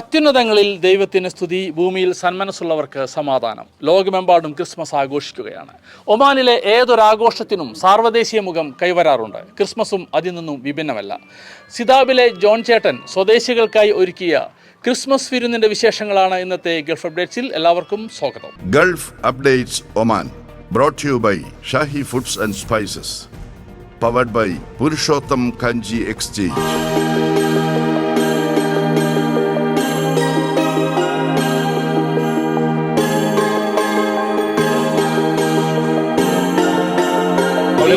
അത്യുന്നതങ്ങളിൽ ദൈവത്തിന് സ്തുതി ഭൂമിയിൽ സന്മനസ്സുള്ളവർക്ക് സമാധാനം. ലോകമെമ്പാടും ക്രിസ്മസ് ആഘോഷിക്കുകയാണ്. ഒമാനിലെ ഏതൊരാഘോഷത്തിനും സാർവദേശീയ മുഖം കൈവരാറുണ്ട്. ക്രിസ്മസും അതിൽ നിന്നും വിഭിന്നമല്ല. സിതാബിലെ ജോൺ ചേട്ടൻ സ്വദേശികൾക്കായി ഒരുക്കിയ ക്രിസ്മസ് വിരുന്നിന്റെ വിശേഷങ്ങളാണ് ഇന്നത്തെ ഗൾഫ് അപ്ഡേറ്റ്സിൽ. എല്ലാവർക്കും സ്വാഗതം. Gulf updates Oman brought to by Shahi foods and spices powered by Purushottam Kanji Kanji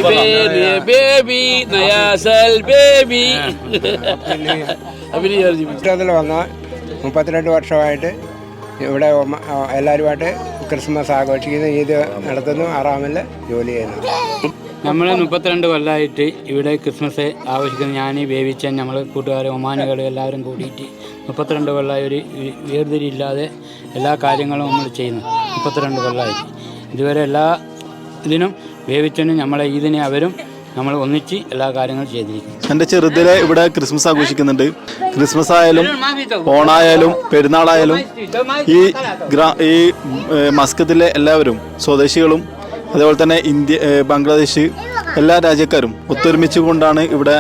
baby baby നയാസൽ baby. അഭിനയം ജീവിതത്തിൽ വന്ന മുപ്പത്തിരണ്ട് വർഷമായിട്ട് ഇവിടെ എല്ലാവരുമായിട്ട് ക്രിസ്മസ് ആഘോഷിക്കുന്നു ഈദ് നടത്തുന്നു ആറാമിൽ ജോലി ചെയ്യുന്നു. നമ്മൾ മുപ്പത്തിരണ്ട് കൊല്ലമായിട്ട് ഇവിടെ ക്രിസ്മസ് ആഘോഷിക്കുന്നു. ഞാൻ വേവിച്ചൻ നമ്മൾ കൂട്ടുകാർ ഒമാനുകൾ എല്ലാവരും കൂടിയിട്ട് മുപ്പത്തിരണ്ട് കൊല്ലമായി ഒരു വേർതിരിയില്ലാതെ എല്ലാ കാര്യങ്ങളും നമ്മൾ ചെയ്യുന്നു. മുപ്പത്തിരണ്ട് കൊല്ലമായിട്ട് ഇതുവരെ എല്ലാ ഇതിനും വേവിച്ചതിന് നമ്മളെ ഇതിനെ അവരും നമ്മൾ ഒന്നിച്ച് എല്ലാ കാര്യങ്ങളും ചെയ്തിരിക്കും എന്റെ ചെറുതിലെ ഇവിടെ ക്രിസ്മസ് ആഘോഷിക്കുന്നുണ്ട്. ക്രിസ്മസ് ആയാലും ഓണായാലും പെരുന്നാളായാലും ഈ ഈ മസ്കത്തിലെ എല്ലാവരും സ്വദേശികളും അതേപോലെ തന്നെ ഇന്ത്യ ബംഗ്ലാദേശ് എല്ലാ രാജ്യക്കാരും ഒത്തൊരുമിച്ച് കൊണ്ടാണ് ഇവിടെ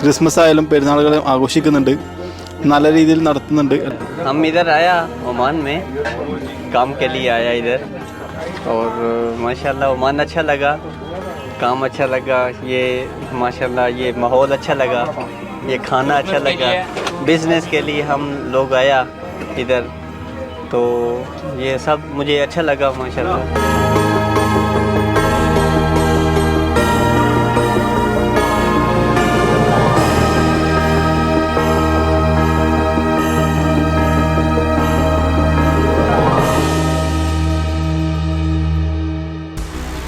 ക്രിസ്മസ് ആയാലും പെരുന്നാളുകളും ആഘോഷിക്കുന്നുണ്ട്. നല്ല രീതിയിൽ നടത്തുന്നുണ്ട്. ഇതർ ആയ ഒമാൻ മേ കാം കെ ആയ ഇതർ और माशाल्लाह ओमान अच्छा लगा काम अच्छा लगा ये माशाल्लाह ये माहौल अच्छा लगा ये खाना अच्छा लगा। बिज़नेस के लिए हम लोग आया इधर तो ये सब मुझे अच्छा लगा माशाल्लाह।